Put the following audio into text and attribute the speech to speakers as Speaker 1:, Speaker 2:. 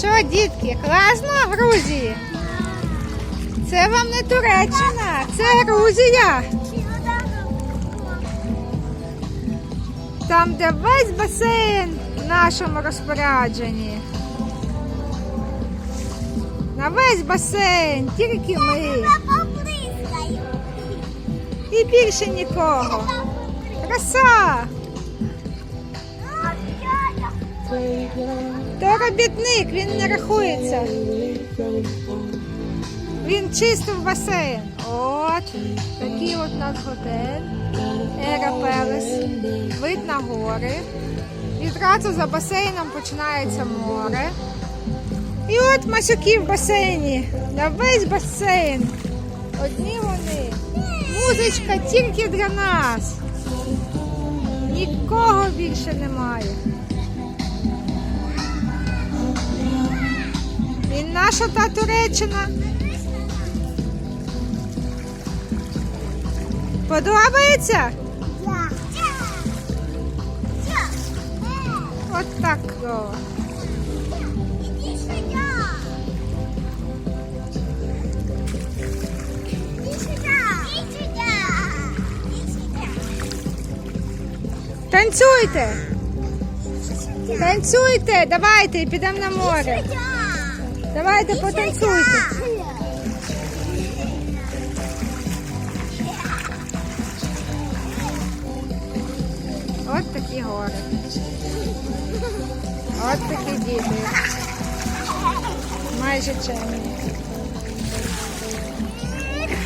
Speaker 1: Що, дітки, класно в Грузії? Це вам не Туреччина, це Грузія. Там, де весь басейн в нашому розпорядженні. На весь басейн, тільки ми. І більше нікого. Краса! Робітник, він не рахується. Він чистив басейн. От, такий от нас готель. Ера Пелес. Вид на гори. Відразу за басейном починається море. І от масюки в басейні. На весь басейн. Одні вони. Музичка тільки для нас. Нікого більше немає. Наша та Туреччина. Подобається? От так. Танцюйте! Танцюйте! Давайте, підемо на море. Давайте потанцюйте. От такі гори. От такі діти. Майже чемні.